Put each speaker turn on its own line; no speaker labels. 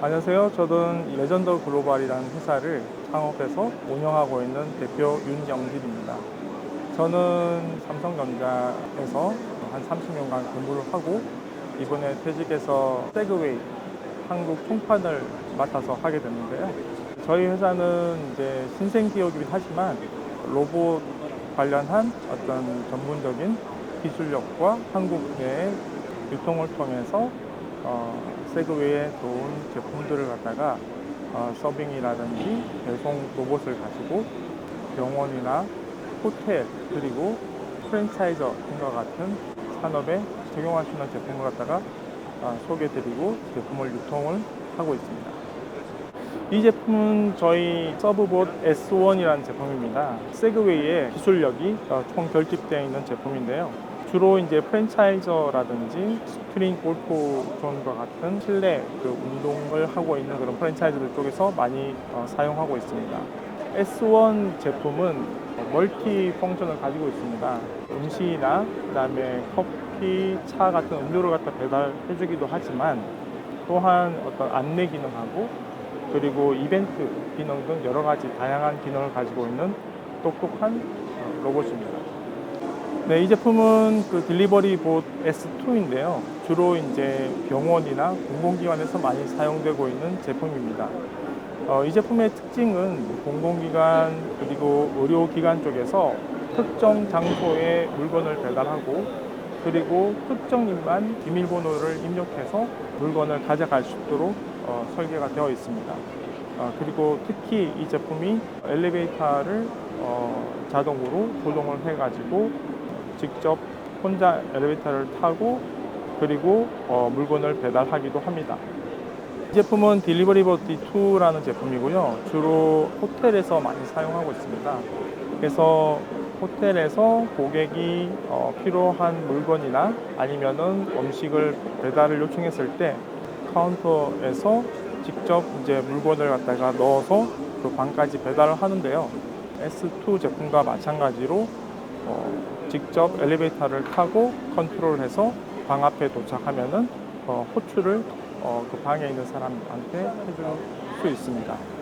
안녕하세요. 저는 레전더 글로벌이라는 회사를 창업해서 운영하고 있는 대표 윤영길입니다. 저는 삼성전자에서 한 30년간 근무를 하고 이번에 퇴직해서 세그웨이 한국 총판을 맡아서 하게 됐는데요. 저희 회사는 이제 신생 기업이긴 하지만 로봇 관련한 어떤 전문적인 기술력과 한국 내의 유통을 통해서 어, 세그웨이에 좋은 제품들을 갖다가 어, 서빙이라든지 배송 로봇을 가지고 병원이나 호텔 그리고 프랜차이저 등과 같은 산업에 적용할 수 있는 제품을 갖다가 어, 소개드리고 제품을 유통을 하고 있습니다. 이 제품은 저희 서브봇 S1이라는 제품입니다. 세그웨이의 기술력이 어, 총 결집되어 있는 제품인데요. 주로 이제 프랜차이저라든지 스프링 골프 존과 같은 실내 그 운동을 하고 있는 그런 프랜차이즈들 쪽에서 많이 어, 사용하고 있습니다. S1 제품은 멀티 펑션을 가지고 있습니다. 음식이나 그다음에 커피, 차 같은 음료를 갖다 배달해주기도 하지만 또한 어떤 안내 기능하고 그리고 이벤트 기능 등 여러 가지 다양한 기능을 가지고 있는 똑똑한 어, 로봇입니다. 네, 이 제품은 그 딜리버리 봇 S2인데요. 주로 이제 병원이나 공공기관에서 많이 사용되고 있는 제품입니다. 어, 이 제품의 특징은 공공기관 그리고 의료기관 쪽에서 특정 장소에 물건을 배달하고 그리고 특정인만 비밀번호를 입력해서 물건을 가져갈 수 있도록 어, 설계가 되어 있습니다. 어, 그리고 특히 이 제품이 엘리베이터를 어, 자동으로 조종을 해가지고 직접 혼자 엘리베이터를 타고 그리고 어, 물건을 배달하기도 합니다. 이 제품은 딜리버리버티 2라는 제품이고요. 주로 호텔에서 많이 사용하고 있습니다. 그래서 호텔에서 고객이 어, 필요한 물건이나 아니면은 음식을 배달을 요청했을 때 카운터에서 직접 이제 물건을 갖다가 넣어서 그 방까지 배달을 하는데요. S2 제품과 마찬가지로 어, 직접 엘리베이터를 타고 컨트롤해서 방 앞에 도착하면은 어, 호출을 어, 그 방에 있는 사람한테 해줄 수 있습니다.